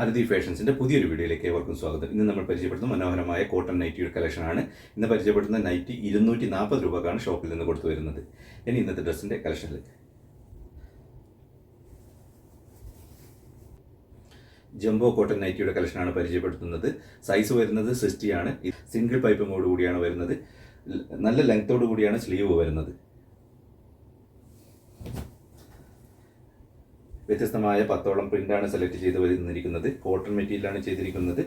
ആരതി ഫാഷൻസിന്റെ പുതിയൊരു വീഡിയോയിലേക്ക് ഏവർക്കും സ്വാഗതം. ഇന്ന് നമ്മൾ പരിചയപ്പെടുന്ന മനോഹരമായ കോട്ടൺ നൈറ്റിയുടെ കളക്ഷനാണ് ഇന്ന് പരിചയപ്പെടുന്ന നൈറ്റി ഇരുന്നൂറ്റി നാൽപ്പത് രൂപക്കാണ് ഷോപ്പിൽ നിന്ന് കൊടുത്തു വരുന്നത്. ഇനി ഇന്നത്തെ ഡ്രസ്സിന്റെ കളക്ഷനിലേക്ക് ജംബോ കോട്ടൺ നൈറ്റിയുടെ കളക്ഷനാണ് പരിചയപ്പെടുത്തുന്നത്. സൈസ് വരുന്നത് സിക്സ്റ്റി ആണ്. സിംഗിൾ പൈപ്പിങ്ങോട് കൂടിയാണ് വരുന്നത്. നല്ല ലെങ്ത്തോടു കൂടിയാണ് സ്ലീവ് വരുന്നത്. വ്യത്യസ്തമായ പത്തോളം പ്രിന്റാണ് സെലക്ട് ചെയ്ത് വരുന്നിരിക്കുന്നത് കോട്ടൺ മെറ്റീരിയലാണ് ചെയ്തിരിക്കുന്നത്.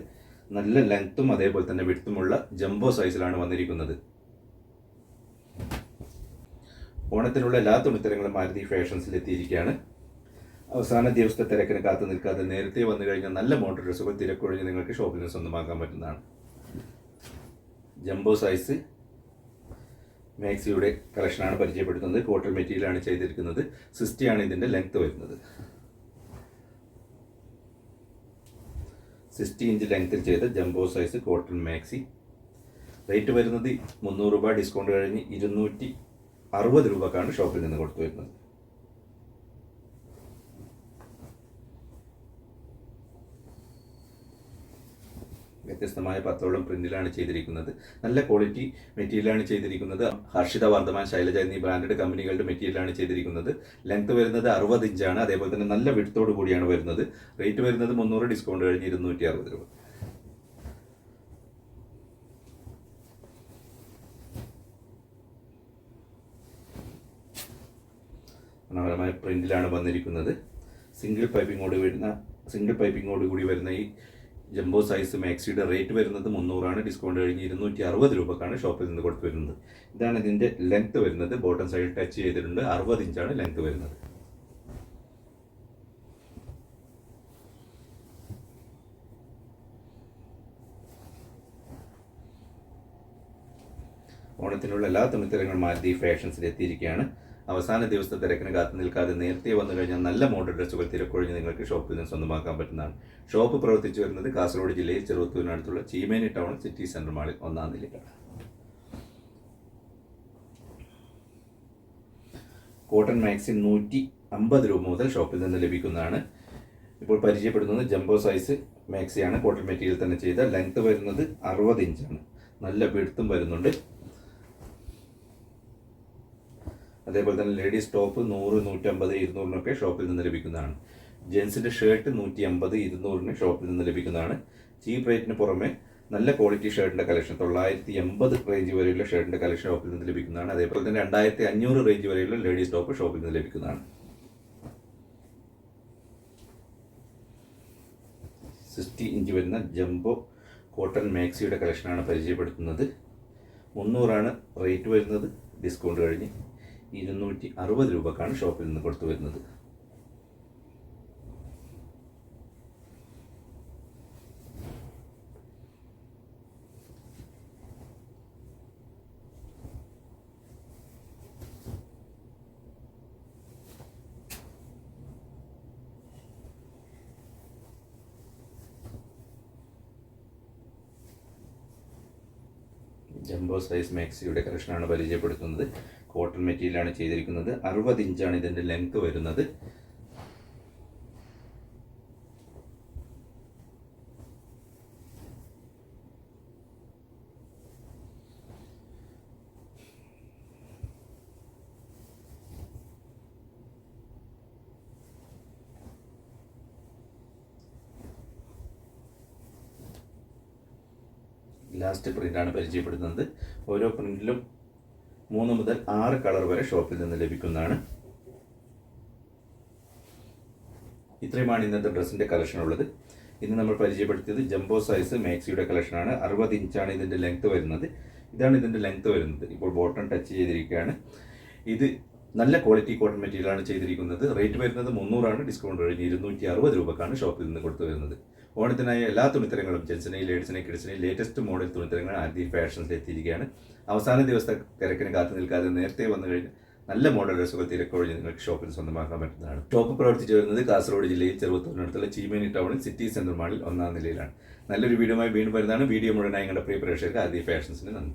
നല്ല ലെങ്ത്തും അതേപോലെ തന്നെ വിടുത്തുമുള്ള ജംബോ സൈസിലാണ് വന്നിരിക്കുന്നത്. ഓണത്തിനുള്ള എല്ലാ തുണിത്തരങ്ങളും മാരുതി ഫാഷൻസിൽ എത്തിയിരിക്കുകയാണ്. അവസാന ദിവസത്തെ തിരക്കിന് കാത്തു നിൽക്കാതെ നേരത്തെ വന്നു കഴിഞ്ഞാൽ നല്ല മോഡൽ ഡ്രസ്സുകൾ തിരക്കൊഴിഞ്ഞ് നിങ്ങൾക്ക് ഷോപ്പിൽ നിന്ന് സ്വന്തമാക്കാൻ പറ്റുന്നതാണ്. ജംബോ സൈസ് മാക്സിയുടെ കളക്ഷനാണ് പരിചയപ്പെടുത്തുന്നത്. കോട്ടൺ മെറ്റീരിയലാണ് ചെയ്തിരിക്കുന്നത്. സിസ്റ്റിയാണ് ഇതിന്റെ ലെങ്ത് വരുന്നത്. സിക്സ്റ്റി ഇഞ്ച് ലെങ്ത്തിൽ ചെയ്ത jumbo size cotton maxi rate വരുന്നത് മുന്നൂറ് രൂപ ഡിസ്കൗണ്ട് കഴിഞ്ഞ് ഇരുന്നൂറ്റി അറുപത് രൂപക്കാണ് ഷോപ്പിൽ നിന്ന് കൊടുത്തു വരുന്നത് വ്യത്യസ്തമായ പത്തോളം പ്രിന്റിലാണ് ചെയ്തിരിക്കുന്നത്. നല്ല ക്വാളിറ്റി മെറ്റീരിയലാണ് ചെയ്തിരിക്കുന്നത്. ഹർഷിത വർദ്ധമാൻ ശൈലജ എന്നീ ബ്രാൻഡഡ് കമ്പനികളുടെ മെറ്റീരിയലാണ് ചെയ്തിരിക്കുന്നത്. ലെങ്ത് വരുന്നത് അറുപത് ഇഞ്ചാണ് അതേപോലെ തന്നെ നല്ല വിടുത്തോടു കൂടിയാണ് വരുന്നത്. റേറ്റ് വരുന്നത് മുന്നൂറ് ഡിസ്കൗണ്ട് കഴിഞ്ഞ് ഇരുന്നൂറ്റി അറുപത് രൂപ. മനോഹരമായ പ്രിന്റിലാണ് വന്നിരിക്കുന്നത്. സിംഗിൾ പൈപ്പിങ്ങോട് വരുന്ന സിംഗിൾ പൈപ്പിങ്ങോട് കൂടി വരുന്ന ഈ ജംബോ സൈസ് മാക്സിയുടെ റേറ്റ് വരുന്നത് മുന്നൂറാണ്. ഡിസ്കൗണ്ട് കഴിഞ്ഞ് ഇരുന്നൂറ്റി അറുപത് രൂപക്കാണ് ഷോപ്പിൽ നിന്ന് കൊടുത്തു വരുന്നത് ഇതാണ് ഇതിന്റെ ലെങ്ത് വരുന്നത്. ബോട്ടം സൈഡ് ടച്ച് ചെയ്തിട്ടുണ്ട്. അറുപത് ഇഞ്ചാണ് ലെങ്ത് വരുന്നത്. ഓണത്തിനുള്ള എല്ലാ തുണിത്തരങ്ങളും മാരുതി ഫാഷൻസിൽ എത്തിയിരിക്കുകയാണ്. അവസാന ദിവസത്തെ തിരക്കിന് കാത്തു നിൽക്കാതെ നേരത്തെ വന്നു കഴിഞ്ഞാൽ നല്ല മോഡൽ ഡ്രസ്സുകൾ തിരക്കൊഴിഞ്ഞ് നിങ്ങൾക്ക് ഷോപ്പിൽ നിന്ന് സ്വന്തമാക്കാൻ പറ്റുന്നതാണ്. ഷോപ്പ് പ്രവർത്തിച്ചു വരുന്നത് കാസർഗോഡ് ജില്ലയിൽ ചെറുവത്തൂരിനടുത്തുള്ള ചീമേനി ടൗൺ സിറ്റി സെന്റർ മാളിൽ ഒന്നാം നിലയിലാണ്. കോട്ടൺ മാക്സിൻ നൂറ്റി അമ്പത് രൂപ മുതൽ ഷോപ്പിൽ നിന്ന് ലഭിക്കുന്നതാണ്. ഇപ്പോൾ പരിചയപ്പെടുന്നത് ജംബോ സൈസ് മാക്സിയാണ്. കോട്ടൺ മെറ്റീരിയൽ തന്നെ ചെയ്ത ലെങ്ത് വരുന്നത് അറുപത് ഇഞ്ചാണ് നല്ല പിടുത്തും വരുന്നുണ്ട്. അതേപോലെ തന്നെ ലേഡീസ് ടോപ്പ് നൂറ് നൂറ്റമ്പത് ഇരുന്നൂറിനൊക്കെ ഷോപ്പിൽ നിന്ന് ലഭിക്കുന്നതാണ്. ജെൻസിന്റെ ഷർട്ട് നൂറ്റി അമ്പത് ഇരുന്നൂറിന് ഷോപ്പിൽ നിന്ന് ലഭിക്കുന്നതാണ്. ചീപ്പ് റേറ്റിന് പുറമെ നല്ല ക്വാളിറ്റി ഷർട്ടിന്റെ കളക്ഷൻ തൊള്ളായിരത്തി എൺപത് റേഞ്ച് വരെയുള്ള ഷർട്ടിന്റെ കളക്ഷൻ ഷോപ്പിൽ നിന്ന് ലഭിക്കുന്നതാണ്. അതേപോലെ തന്നെ രണ്ടായിരത്തി അഞ്ഞൂറ് റേഞ്ച് വരെയുള്ള ലേഡീസ് ടോപ്പ് ഷോപ്പിൽ നിന്ന് ലഭിക്കുന്നതാണ്. സിക്സ്റ്റി ഇഞ്ച് വരുന്ന ജംബോ കോട്ടൺ മാക്സിയുടെ കളക്ഷനാണ് പരിചയപ്പെടുത്തുന്നത്. മുന്നൂറാണ് റേറ്റ് വരുന്നത്. ഡിസ്കൗണ്ട് കഴിഞ്ഞ് ഇരുന്നൂറ്റി അറുപത് രൂപക്കാണ് ഷോപ്പിൽ നിന്ന് കൊടുത്തു വരുന്നത്. ജംബോ സൈസ് മാക്സിയുടെ കളക്ഷനാണ് പരിചയപ്പെടുത്തുന്നത്. കോട്ടൺ മെറ്റീരിയലാണ് ചെയ്തിരിക്കുന്നത്. അറുപത് ഇഞ്ചാണ് ഇതിന്റെ ലെങ്ത് വരുന്നത്. ലാസ്റ്റ് പ്രിന്റാണ് പരിചയപ്പെടുത്തുന്നത് ഓരോ പ്രിന്റിലും മൂന്ന് മുതൽ ആറ് കളർ വരെ ഷോപ്പിൽ നിന്ന് ലഭിക്കുന്നതാണ്. ഇത്രയുമാണ് ഇന്നത്തെ ഡ്രസ്സിന്റെ കളക്ഷൻ ഉള്ളത്. ഇന്ന് നമ്മൾ പരിചയപ്പെടുത്തിയത് ജംബോ സൈസ് മാക്സിയുടെ കളക്ഷനാണ് അറുപത് ഇഞ്ചാണ് ഇതിന്റെ ലെങ്ത് വരുന്നത്. ഇതാണ് ഇതിന്റെ ലെങ്ത് വരുന്നത്. ഇപ്പോൾ ബോട്ടം ടച്ച് ചെയ്തിരിക്കുകയാണ്. ഇത് നല്ല ക്വാളിറ്റി കോട്ടൺ മെറ്റീരിയലാണ് ചെയ്തിരിക്കുന്നത്. റേറ്റ് വരുന്നത് മുന്നൂറാണ്. ഡിസ്കൗണ്ട് കഴിഞ്ഞ് ഇരുന്നൂറ്റി അറുപത് രൂപക്കാണ് ഷോപ്പിൽ നിന്ന് കൊടുത്തു വരുന്നത്. ഓണത്തിനായ എല്ലാ തുണിത്തരങ്ങളും ജെൻസിനെയും ലേഡീസിനെയും കിഡ്സിനെയും ലേറ്റസ്റ്റ് മോഡൽ തുണിത്തരങ്ങൾ ആദ്യ ഫാഷൻസിൽ എത്തിയിരിക്കുകയാണ്. അവസാന ദിവസത്തെ തിരക്കിന് കാത്തു നിൽക്കാതെ നേരത്തെ വന്നു കഴിഞ്ഞാൽ നല്ല മോഡൽ ഡ്രസ്സുകൾ തിരക്കൊഴിഞ്ഞ് നിങ്ങൾക്ക് ഷോപ്പിൽ സ്വന്തമാക്കാൻ പറ്റുന്നതാണ്. ഷോപ്പ് പ്രവർത്തിച്ചു വരുന്നത് കാസർഗോഡ് ജില്ലയിൽ ചെറുവത്തൂരിനടുത്തുള്ള ചീമേനി ടൗണിൽ സിറ്റി സെന്റർ മാളിൽ ഒന്നാം നിലയിലാണ്. നല്ലൊരു വീഡിയോ വീണ്ടും വരുന്നതാണ്. വീഡിയോ മുഴുവനായി നിങ്ങളുടെ പ്രിയ പ്രേക്ഷകർക്ക് ആദ്യ ഫാഷൻസിന് നന്ദി.